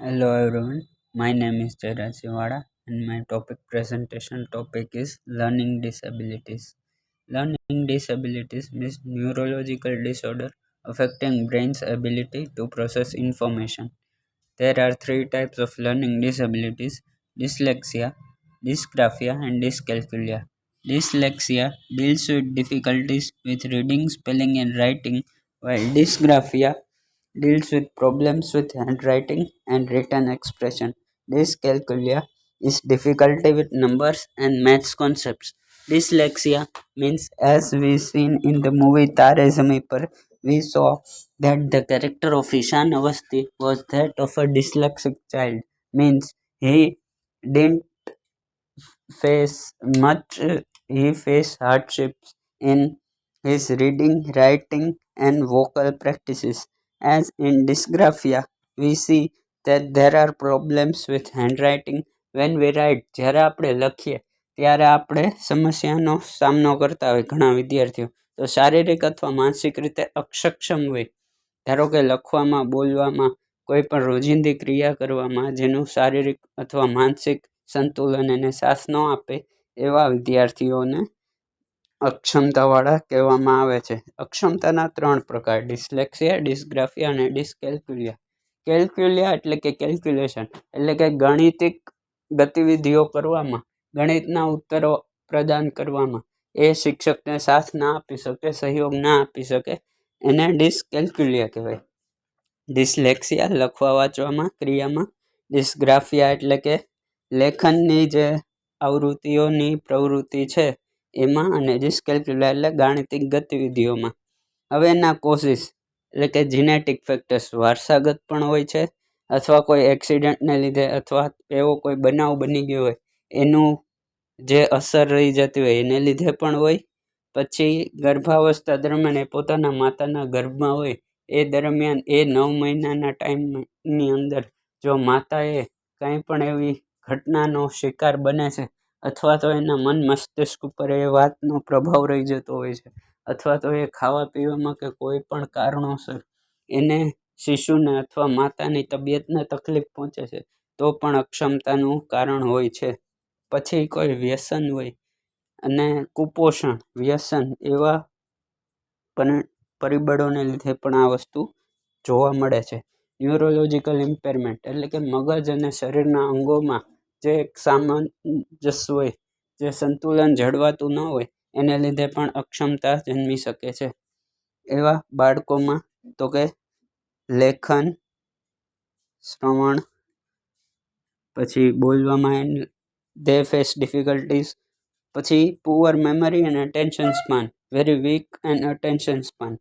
Hello everyone, my name is Jairaj Siwada and my topic presentation topic is learning disabilities. Learning disabilities means neurological disorder affecting brain's ability to process information. There are three types of learning disabilities dyslexia, dysgraphia, and dyscalculia. Dyslexia deals with difficulties with reading, spelling, and writing, while dysgraphia deals with problems with handwriting and written expression. Dyscalculia is difficulty with numbers and maths concepts. Dyslexia means, as we seen in the movie Tare Par, we saw that the character of Ishan Avasti was that of a dyslexic child. Means he didn't face much, he faced hardships in his reading, writing, and vocal practices. As in dysgraphia, we see that there are problems with handwriting. When we write જ્યારે આપણે લખીએ ત્યારે આપણે સમસ્યાનો સામનો કરતા હોય ઘણા વિદ્યાર્થીઓ. તો શારીરિક અથવા માનસિક રીતે અક્ષક્ષમ હોય. ધારો કે લખવામાં બોલવામાં કોઈ પણ રોજિંદી ક્રિયા કરવામાં જેનું શારીરિક અથવા માનસિક સંતુલન એને સાથ ન આપે એવા વિદ્યાર્થીઓને અક્ષમતાવાળા કહેવામાં આવે છે. અક્ષમતાના ત્રણ પ્રકાર, ડિસ્લેક્સિયા, ડિસ્ગ્રાફિયા અને ડિસ્કેલ્ક્યુલિયા. કેલ્ક્યુલિયા એટલે કે કેલ્ક્યુલેશન, એટલે કે ગણિતિક ગતિવિધિઓ કરવામાં, ગણિતના ઉત્તરો પ્રદાન કરવામાં. એ શિક્ષકને સાથ ના આપી શકે, સહયોગ ના આપી શકે, એને ડિસ્કેલ્ક્યુલિયા કહેવાય. ડિસ્લેક્સિયા લખવા વાંચવામાં, ક્રિયામાં, ડિસ્ગ્રાફિયા એટલે કે લેખનની જે આવૃત્તિઓની પ્રવૃત્તિ છે એમાં અને ડિસ્કેલ્ક્યુલા એટલે ગાણિતિક ગતિવિધિઓમાં. હવે એના કોઝિસ એટલે કે જીનેટિક ફેક્ટર્સ વારસાગત પણ હોય છે, અથવા કોઈ એક્સિડન્ટને લીધે, અથવા એવો કોઈ બનાવ બની ગયો હોય, એનું જે અસર રહી જતી હોય, એને લીધે પણ હોય. પછી ગર્ભાવસ્થા દરમિયાન એ પોતાના માતાના ગર્ભમાં હોય, એ દરમિયાન એ નવ મહિનાના ટાઈમની અંદર જો માતાએ કંઈ પણ એવી ઘટનાનો શિકાર બને છે અથવા તો એના મન મસ્તિષ્ક ઉપર એ વાતનો પ્રભાવ રહી જતો હોય છે, અથવા તો એ ખાવા પીવામાં કે કોઈ પણ કારણોસર એને શિશુને અથવા માતાની તબિયતને તકલીફ પહોંચે છે, તો પણ અક્ષમતાનું કારણ હોય છે. પછી કોઈ વ્યસન હોય અને કુપોષણ, વ્યસન એવા પરિબળોને લીધે પણ આ વસ્તુ જોવા મળે છે. ન્યુરોલોજિકલ ઇમ્પેરમેન્ટ એટલે કે મગજ અને શરીરના અંગોમાં જે એક હોય, જે સંતુલન જળવાતું ન હોય, એને લીધે પણ અક્ષમતા જન્મી શકે છે. એવા બાળકોમાં તો કે લેખન, શ્રવણ, પછી બોલવામાં દે ફેસ ડિફિકલ્ટીઝ, પછી પુઅર મેમરી અને attention span very weak and attention span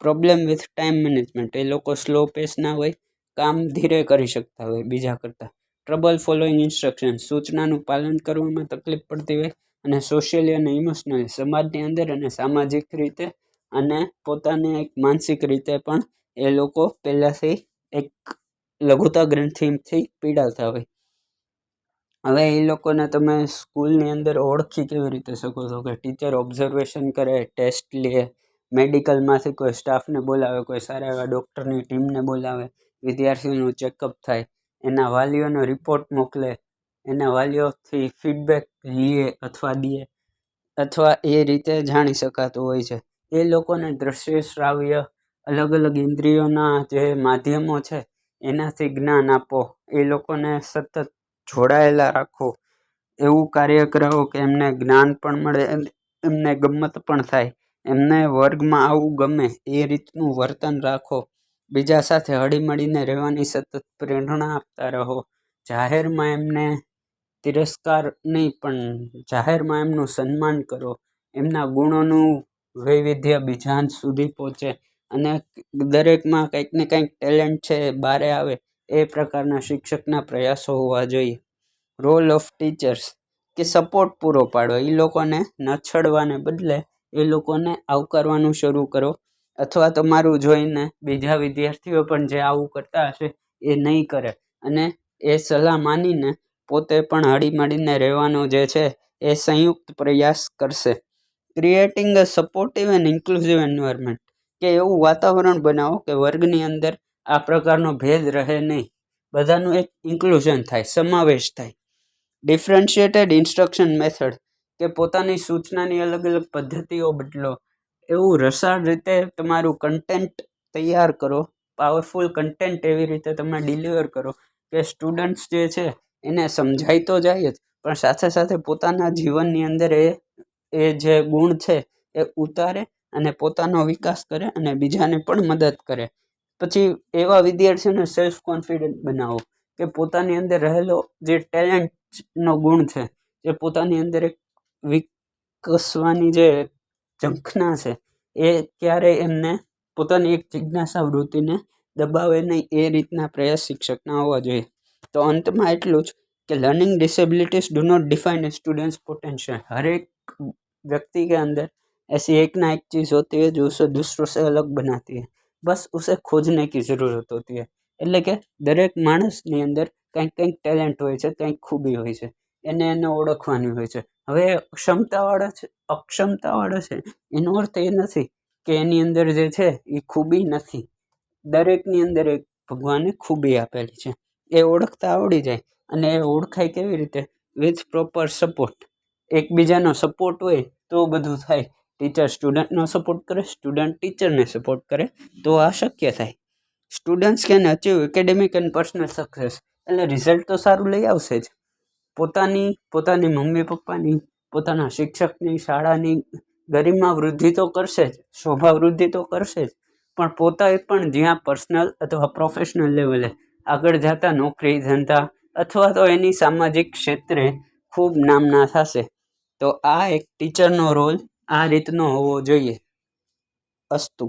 problem with time management એ લોકો સ્લો પેસના હોય, કામ ધીરે કરી શકતા હોય, બીજા કરતાં. ટ્રબલ ફોલોઈંગ ઇન્સ્ટ્રક્શન સૂચનાનું પાલન કરવામાં તકલીફ પડતી હોય અને સોશિયલી અને ઇમોશનલી સમાજની અંદર અને સામાજિક રીતે અને પોતાની એક માનસિક રીતે પણ એ લોકો પહેલાંથી એક લઘુતા ગ્રંથિથી પીડાતા હોય. હવે એ લોકોને તમે સ્કૂલની અંદર ઓળખી કેવી રીતે શકો છો? કે ટીચર ઓબ્ઝર્વેશન કરે ટેસ્ટ લે મેડિકલમાંથી કોઈ સ્ટાફને બોલાવે, કોઈ સારા એવા ડૉક્ટરની ટીમને બોલાવે, વિદ્યાર્થીઓનું ચેકઅપ થાય. એના વાલીઓનો રિપોર્ટ મોકલે, એના વાલીઓથી ફીડબેક લે અથવા દે, અથવા એ રીતે જાણી શકાતું હોય છે. એ લોકોને દ્રશ્ય શ્રાવ્ય, અલગ અલગ ઇન્દ્રિયોના જે માધ્યમો છે, એનાથી જ્ઞાન આપો. એ લોકોને સતત જોડાયેલા રાખો. એવું કાર્ય કરાવો કે એમને જ્ઞાન પણ મળે, એમને ગમત પણ થાય. એમને વર્ગમાં આવવું ગમે, એ રીતનું વર્તન રાખો. બીજા સાથે હળીમળીને રહેવાની સતત પ્રેરણા આપતા રહો. જાહેરમાં એમને તિરસ્કાર નહીં, પણ જાહેરમાં એમનું સન્માન કરો. એમના ગુણોનું વૈવિધ્ય બીજા સુધી પહોંચે અને દરેકમાં કંઈક ને કંઈક ટેલેન્ટ છે બારે આવે એ પ્રકારના શિક્ષકના પ્રયાસો હોવા જોઈએ. રોલ ઓફ ટીચર્સ કે સપોર્ટ પૂરો પાડો. એ લોકોને નછડવાને બદલે એ લોકોને આવકારવાનું શરૂ કરો. અથવા તો મારું જોઈને બીજા વિદ્યાર્થીઓ પણ જે આવું કરતા હશે એ નહીં કરે. અને એ સલાહ માનીને પોતે પણ હળીમળીને રહેવાનો જે છે એ સંયુક્ત પ્રયાસ કરશે. Creating a supportive and inclusive environment કે એવું વાતાવરણ બનાવો કે વર્ગની અંદર આ પ્રકારનો ભેદ રહે નહીં. બધાનું એક ઇન્ક્લુઝન થાય, સમાવેશ થાય. ડિફરન્શિએટેડ ઇન્સ્ટ્રક્શન મેથડ કે પોતાની સૂચનાની અલગ અલગ પદ્ધતિઓ બદલો. એવું રસાળ રીતે તમારું કન્ટેન્ટ તૈયાર કરો પાવરફુલ કન્ટેન્ટ એવી રીતે તમે ડિલિવર કરો કે સ્ટુડન્ટ્સ જે છે એને સમજાય તો જાય જ, પણ સાથે સાથે પોતાના જીવનની અંદર એ એ જે ગુણ છે એ ઉતારે અને પોતાનો વિકાસ કરે અને બીજાને પણ મદદ કરે. પછી એવા વિદ્યાર્થીઓને સેલ્ફ કોન્ફિડન્ટ બનાવો કે પોતાની અંદર રહેલો જે ટેલેન્ટનો ગુણ છે જે પોતાની અંદર એક વિકસવાની જે ઝંખના છે એ ક્યારેય એમને પોતાની એક જિજ્ઞાસા વૃત્તિને દબાવે નહીં એ રીતના પ્રયાસ શિક્ષકના હોવા જોઈએ તો અંતમાં એટલું જ કે learning disabilities do not define a student's potential हर एक व्यक्ति के अंदर ऐसी एक ना एक चीज़ होती है जो उसे दूसरों से अलग बनाती है बस उसे खोजने की ज़रूरत होती है એટલે કે દરેક માણસની અંદર કંઈક કંઈક ટેલેન્ટ હોય છે કંઈક ખૂબી હોય છે એને એને ઓળખવાની હોય છે. હવે ક્ષમતાવાળા છે, અક્ષમતાવાળો છે, એનો અર્થ એ નથી કે એની અંદર જે છે એ ખૂબી નથી. દરેકની અંદર એક ભગવાને ખૂબી આપેલી છે. એ ઓળખતા આવડી જાય અને એ ઓળખાય કેવી રીતે? વિથ પ્રોપર સપોર્ટ એકબીજાનો સપોર્ટ હોય તો બધું થાય. ટીચર સ્ટુડન્ટનો સપોર્ટ કરે સ્ટુડન્ટ ટીચરને સપોર્ટ કરે, તો આ શક્ય થાય. Students can achieve academic and personal success એટલે રિઝલ્ટ તો સારું લઈ આવશે જ. પોતાની પોતાની મમ્મી પપ્પાની, પોતાના શિક્ષકની શાળાની ગરિમા વૃદ્ધિ તો કરશે જ, શોભા વૃદ્ધિ તો કરશે જ, પણ પોતાએ પણ જ્યાં પર્સનલ અથવા પ્રોફેશનલ લેવલે આગળ જતા નોકરી, ધંધા અથવા તો એની સામાજિક ક્ષેત્રે ખૂબ નામના થશે, તો આ એક ટીચરનો રોલ આ રીતનો હોવો જોઈએ. અસ્તુ.